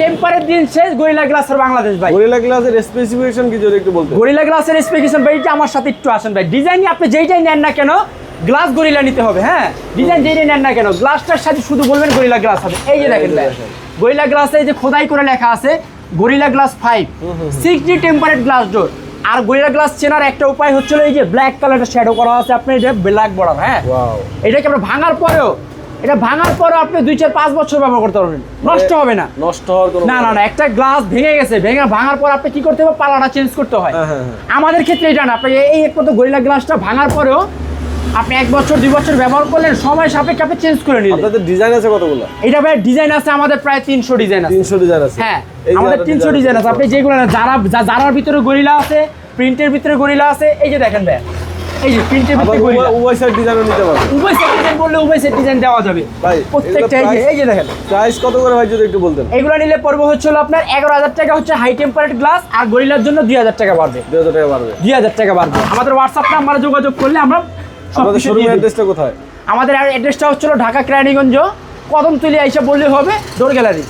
টেম্পারের দিন শেষ গরিলা গ্লাসের বাংলাদেশ ভাই। গরিলা গ্লাসের স্পেসিফিকেশন কি যদি একটু বলতে? গরিলা গ্লাসের স্পেসিফিকেশন ভাই এটা আমার সাথে একটু আসেন ভাই। ডিজাইন আপনি যেইটাই নেন না কেন গ্লাস গরিলা নিতে হবে হ্যাঁ? ডিজাইন যেইটাই নেন না কেন গ্লাসটার সাথে শুধু বলবেন গরিলা গ্লাস হবে। এই যে দেখেন ভাই গরিলা গ্লাসে যে খোদাই করে লেখা আছে Gorilla Glass five six D tempered glass door আর গরিলা গ্লাস চেনার একটা উপায় হচ্ছিল এই যে ব্ল্যাক কালারের শ্যাডো করা আছে আপনি এটা ব্ল্যাক বর্ডার হ্যাঁ? এটাকে আমরা ভাঙার পরেও এটা ভাঙার পরেও আপনি দুই চার পাঁচ বছর ব্যবহার করতে পারবেন। নষ্ট হবে না। নষ্ট হওয়ার কোনো না না না একটা গ্লাস ভেঙে গেছে ভেঙে ভাঙার পর আপনি কি করতে হবে? পালাটা চেঞ্জ করতে হয়। হ্যাঁ, হ্যাঁ, হ্যাঁ। আমাদের ক্ষেত্রে এটা না আপনি এই এক মতো গরিলা গ্লাসটা ভাঙার পরেও আপনি এক বছর দুই বছর ব্যবহার করলেন সময় সাপেক্ষে আপনি চেঞ্জ করে নিলেন। আপনাদের ডিজাইন আছে কতগুলো? এটা ভাই ডিজাইন আছে আমাদের প্রায় তিনশো ডিজাইন আছে। তিনশো ডিজাইন আছে। হ্যাঁ আমাদের একটা তিনশো design ডিজাইন আছে। আপনি যেগুলো যারা যারার ভিতরে গরিলা আছে প্রিন্টের ভিতরে গরিলা আছে এই যে দেখেন ভাই। এই যে গরিলা উভয়- সাইড ডিজাইনও নিতে পারবে। উভয় ডিজাইন বললে উভয় ডিজাইন দেওয়া যাবে। ভাই, প্রত্যেকটা এই যে এই যে দেখেন। প্রাইস কত করে ভাই যদি একটু বলতেন? এগুলো নিলে পড়বে হচ্ছে আপনার এগারো হাজার টাকা হচ্ছে হাই টেম্পারেট গ্লাস আর গরিলার জন্য দুই হাজার টাকা বাড়বে। দুই হাজার টাকা বাড়বে। দুই হাজার টাকা বাড়বে। আমাদের হোয়াটসঅ্যাপ নাম্বারে যোগাযোগ করলে আমরা কিছু শোরুমের অ্যাড্রেসটা কোথায়? আমাদের অ্যাড্রেসটা হচ্ছিল ঢাকা ক্রাইনিগঞ্জ কদমতলি আইসা বললে হবে ডোর গ্যালারি।